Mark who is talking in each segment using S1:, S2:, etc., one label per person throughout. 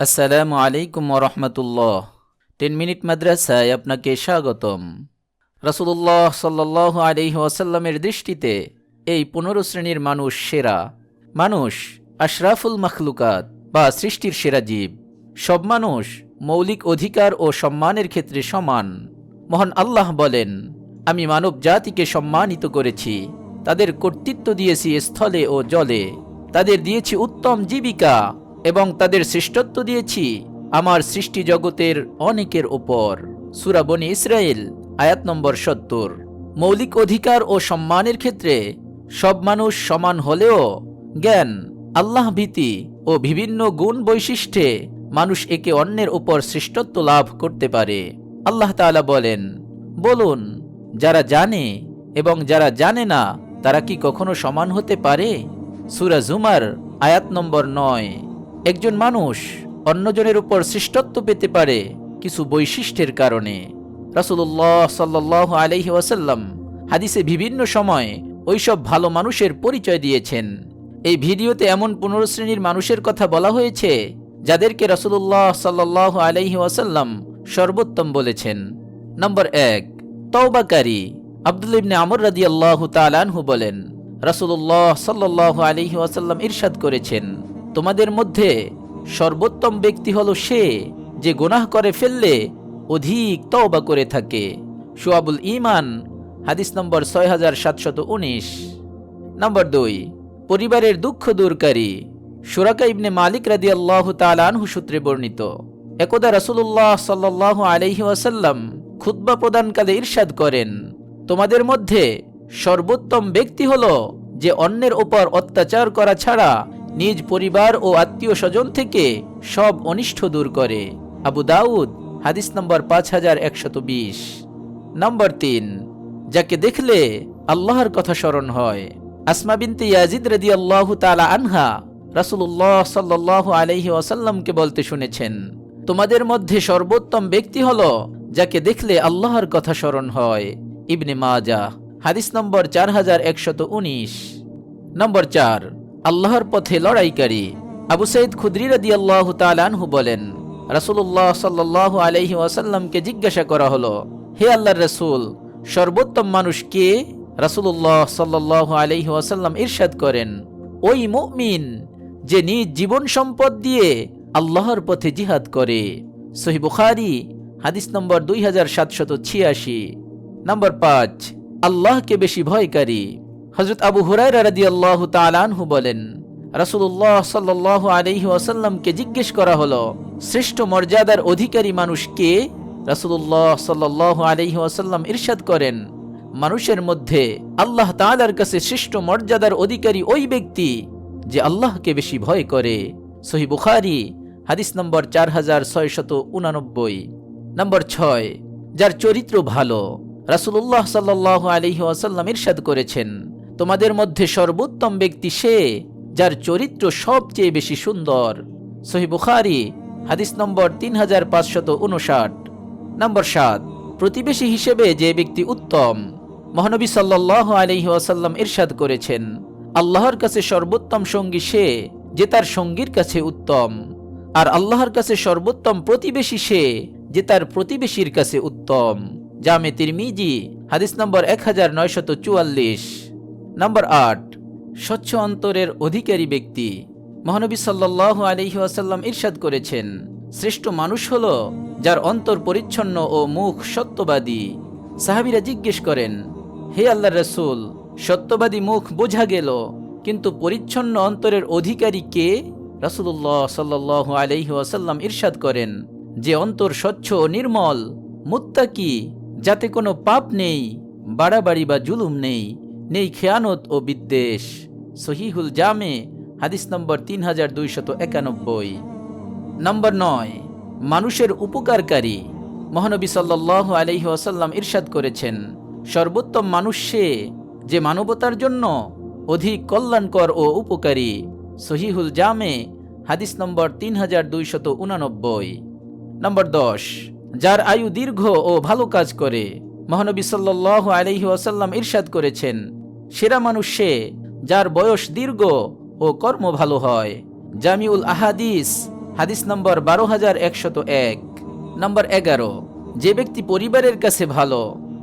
S1: আসসালামু আলাইকুম রহমতুল্লাহ। Ten minute মাদ্রাসায় আপনাকে স্বাগতম। রাসুলুল্লাহ সাল্লাহ আলহি ওয়াসাল্লামের দৃষ্টিতে এই পনেরো শ্রেণির মানুষ সেরা। মানুষ আশরাফুল মখলুকাত বা সৃষ্টির সেরা জীব। সব মানুষ মৌলিক অধিকার ও সম্মানের ক্ষেত্রে সমান। মহান আল্লাহ বলেন, আমি মানব জাতিকে সম্মানিত করেছি। তাদের কর্তৃত্ব দিয়েছি স্থলে ও জলে। তাদের দিয়েছি উত্তম জীবিকা। এবং তাদের শ্রেষ্ঠত্ব দিয়েছি আমার সৃষ্টি জগতের অনেকের ওপর সুরাবনি ইসরায়েল আয়াত নম্বর সত্তর। মৌলিক অধিকার ও সম্মানের ক্ষেত্রে সব মানুষ সমান হলেও জ্ঞান, আল্লাহ ভীতি ও বিভিন্ন গুণ বৈশিষ্ট্যে মানুষ একে অন্যের উপর শ্রেষ্ঠত্ব লাভ করতে পারে। আল্লাহ তাআলা বলেন, বলুন, যারা জানে এবং যারা জানে না, তারা কি কখনো সমান হতে পারে? সুরা জুমার, আয়াত নম্বর নয়। একজন মানুষ অন্যজনের উপর শ্রেষ্ঠত্ব পেতে পারে কিছু বৈশিষ্ট্যের কারণে। রাসুল্লাহ সাল্লাহ আলহি ওয়াসাল্লাম হাদিসে বিভিন্ন সময় ওইসব ভালো মানুষের পরিচয় দিয়েছেন। এই ভিডিওতে এমন পনেরো শ্রেণির মানুষের কথা বলা হয়েছে, যাদেরকে রাসুল্লাহ সাল্লাহ আলহি ওয়াসাল্লাম সর্বোত্তম বলেছেন। নম্বর এক, তওবাকারী আব্দুল ইবনে আমর রাদি আল্লাহ তালানহু বলেন রাসুল্লাহ সাল্লাহ আলহি ওয়াসাল্লাম ইরশাদ করেছেন তোমাদের মধ্যে সর্বোত্তম ব্যক্তি হলো সে যে গুনাহ করে ফেললে অধিক তওবা করে থাকে। সুয়াবুল ইমান হাদিস নম্বর ছয় হাজার সাতশত উনিশ। নম্বর দুই, পরিবারের দুঃখ দূরকারী সুরাকা ইবনে মালিক রাদি আল্লাহ তালানহু সূত্রে বর্ণিত, একদা রাসুল্লাহ সাল্লাহ আলহি ওয়াসাল্লাম খুদ্া প্রদানকালে ইরশাদ করেন, তোমাদের মধ্যে সর্বোত্তম ব্যক্তি হল যে অন্যের ওপর অত্যাচার করা ছাড়া নিজ পরিবার ও আত্মীয় স্বজন থেকে সব অনিষ্ঠ দূর করে। আবু দাউদ, হাদিস নম্বর পাঁচ হাজার একশত বিশ। নম্বর তিন, যাকে দেখলে আল্লাহর কথা স্মরণ হয়। আসমা বিনতে ইয়াজিদ রদি আল্লাহ তালা আনহা রাসুল্লাহ সাল্লাহ আলহি ওয়াসাল্লামকে বলতে শুনেছেন, তোমাদের মধ্যে সর্বোত্তম ব্যক্তি হল যাকে দেখলে আল্লাহর কথা স্মরণ হয়, ইবনে মাজা হাদিস নম্বর চার হাজার একশত উনিশ। নম্বর চার আল্লাহর পথে লড়াইকারী। আবু সঈদ খুদ্রি রাদি আল্লাহ তালানহু বলেন রাসুল্লাহ সাল্লাহ আলহি ওয়াসাল্লামকে জিজ্ঞাসা করা হলো, হে আল্লাহর রসুল, সর্বোত্তম মানুষ কে? রাসুল্লাহ সাল্লাহ আলহি ওয়াসাল্লাম ইরশাদ করেন, ওই মুমিন যে নিজ জীবন সম্পদ দিয়ে আল্লাহর পথে জিহাদ করে। সহি বুখারি, হাদিস নম্বর দুই হাজার সাতশত ছিয়াশি। নম্বর পাঁচ, আল্লাহকে বেশি ভয়কারী। হজরত আবু হুরাই রাদি আল্লাহ তালানহু বলেন রাসুল্লাহ সাল্লাহ আলহি ওয়াসাল্লামকে জিজ্ঞেস করা হলো, শ্রেষ্ঠ মর্যাদার অধিকারী মানুষ কে? রাসুল্লাহ সাল্লাহ আলহি ওয়াসাল্লাম ইরশাদ করেন, মানুষের মধ্যে আল্লাহ তালার কাছে শ্রেষ্ঠ মর্যাদার অধিকারী ওই ব্যক্তি যে আল্লাহকে বেশি ভয় করে। সহি বুখারি, হাদিস নম্বর চার হাজার ছয়শত উনানব্বই। নম্বর ছয়, যার চরিত্র ভালো রাসুল্লাহ সাল্লাহ আলহি ওয়াসাল্লাম ইরশাদ করেছেন। তোমাদের মধ্যে সর্বোত্তম ব্যক্তি সে যার চরিত্র সবচেয়ে বেশি সুন্দর। সহি বুখারি, হাদিস নম্বর তিন হাজার পাঁচশত উনষাট। নম্বর সাত, প্রতিবেশী হিসেবে যে ব্যক্তি উত্তম, মহানবী সাল্লাহ আলহি ওয়াসাল্লাম ইরশাদ করেছেন, আল্লাহর কাছে সর্বোত্তম সঙ্গী সে যে তার সঙ্গীর কাছে উত্তম, আর আল্লাহর কাছে সর্বোত্তম প্রতিবেশী সে যে তার প্রতিবেশীর কাছে উত্তম। জামে তিরমিজি, হাদিস নম্বর এক হাজার নয়শত চুয়াল্লিশ। নম্বর আট স্বচ্ছ অন্তরের অধিকারী ব্যক্তি। মহানবী সাল্লাহ আলহি আসাল্লাম ইরশাদ করেছেন, শ্রেষ্ঠ মানুষ হল যার অন্তর পরিচ্ছন্ন ও মুখ সত্যবাদী। সাহাবিরা জিজ্ঞেস করেন, হে আল্লাহ রসুল, সত্যবাদী মুখ বোঝা গেল, কিন্তু পরিচ্ছন্ন অন্তরের অধিকারী কে? রাসুল্লাহ সাল্লাহ আলহি আসাল্লাম ইরশাদ করেন, যে অন্তর স্বচ্ছ ও নির্মল, মুত্তাকি, যাতে কোনো পাপ নেই, বাড়াবাড়ি বা জুলুম নেই নেই খেয়ানত ও বিদ্বেষ। সহিহুল জামে, হাদিস নম্বর তিন হাজার দুইশত একানব্বই। নম্বর নয়, মানুষের উপকারকারী। মহানবী সাল্লাহ আলহি আসাল্লাম ইরশাদ করেছেন, সর্বোত্তম মানুষ সে যে মানবতার জন্য অধিক কল্যাণকর ও উপকারী। সহিহুল জামে, হাদিস নম্বর তিন হাজার দুইশত উনানব্বই। নম্বর দশ, যার আয়ু দীর্ঘ ও ভালো কাজ করে। মহানবী সাল্লাহ আলহি ওয়াসাল্লাম ইরশাদ করেছেন সেরা মানুষ সে, যার বয়স দীর্ঘ ও কর্ম ভালো হয়। জামিউল আহাদিস, হাদিস নম্বর বারো হাজার একশত এক, নম্বর এগারো। যে ব্যক্তি পরিবারের কাছে ভালো,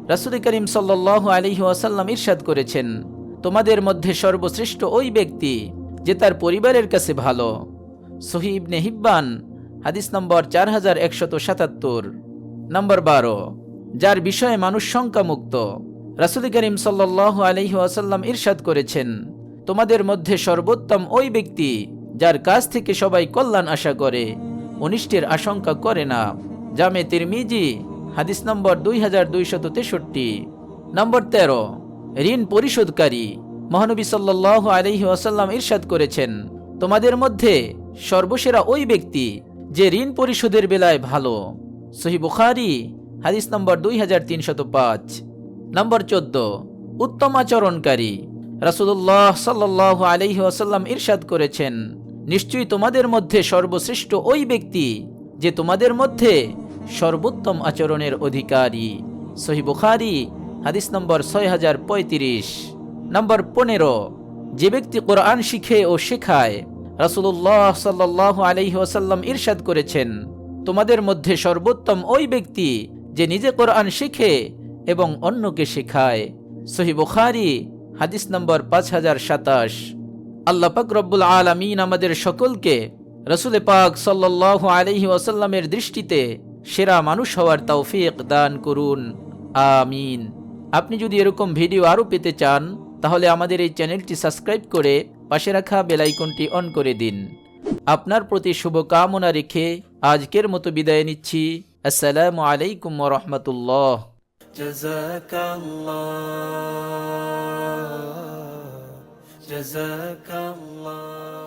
S1: রাসুল করিম সাল্লাহ আলহি আসাল্লাম ইরশাদ করেছেন, তোমাদের মধ্যে সর্বশ্রেষ্ঠ ওই ব্যক্তি যে তার পরিবারের কাছে ভালো। সহিব নেহিব্বান হাদিস নম্বর চার হাজার একশত সাতাত্তর, নম্বর বারো। যার বিষয়ে মানুষ শঙ্কামুক্ত রাসুল করিম সাল্লাহ আলহি আসাল্লাম ইরশাদ করেছেন, তোমাদের মধ্যে সর্বোত্তম ওই ব্যক্তি যার কাছ থেকে সবাই কল্যাণ আশা করে, অনিষ্টের আশঙ্কা করে না। জামে তিরমিজি, হাদিস নম্বর দুই হাজার দুইশত তেষট্টি। নম্বর তেরো, ঋণ পরিশোধকারী। মহানবী সাল্লাহ আলহি আসাল্লাম ইরশাদ করেছেন, তোমাদের মধ্যে সর্বসেরা ওই ব্যক্তি যে ঋণ পরিশোধের বেলায় ভালো। সহি বুখারি, হাদিস নম্বর দুই হাজার তিনশত পাঁচ। নম্বর চোদ্দ উত্তম আচরণকারী রাসুল্লাহ সাল্লাহ আলহি আসাল্লাম ইরশাদ করেছেন, নিশ্চয়ই তোমাদের মধ্যে সর্বশ্রেষ্ঠ ওই ব্যক্তি যে তোমাদের মধ্যে সর্বোত্তম আচরণের অধিকারী। সহি বুখারি, হাদিস নম্বর ছয় হাজার পঁয়ত্রিশ। নম্বর পনেরো, যে ব্যক্তি কোরআন শিখে ও শেখায় রাসুল্লাহ সাল্লাহ আলহি আসাল্লাম ইরশাদ করেছেন, তোমাদের মধ্যে সর্বোত্তম ওই ব্যক্তি যে নিজে কোরআন শিখে এবং অন্যকে শেখায়। সহি বুখারি, হাদিস নম্বর পাঁচ হাজার সাতাশ। আল্লাহ পাক রব্বুল আলমিন আমাদের সকলকে রসুলে পাক সাল্লাহ আলহি ওয়াসাল্লামের দৃষ্টিতে সেরা মানুষ হওয়ার তৌফিক দান করুন। আমিন। আপনি যদি এরকম ভিডিও আরও পেতে চান, তাহলে আমাদের এই চ্যানেলটি সাবস্ক্রাইব করে পাশে রাখা বেলাইকনটি অন করে দিন। আপনার প্রতি শুভকামনা রেখে আজকের মতো বিদায় নিচ্ছি। আসসালামু আলাইকুম রহমতুল্লাহ।
S2: جزاك الله جزاك الله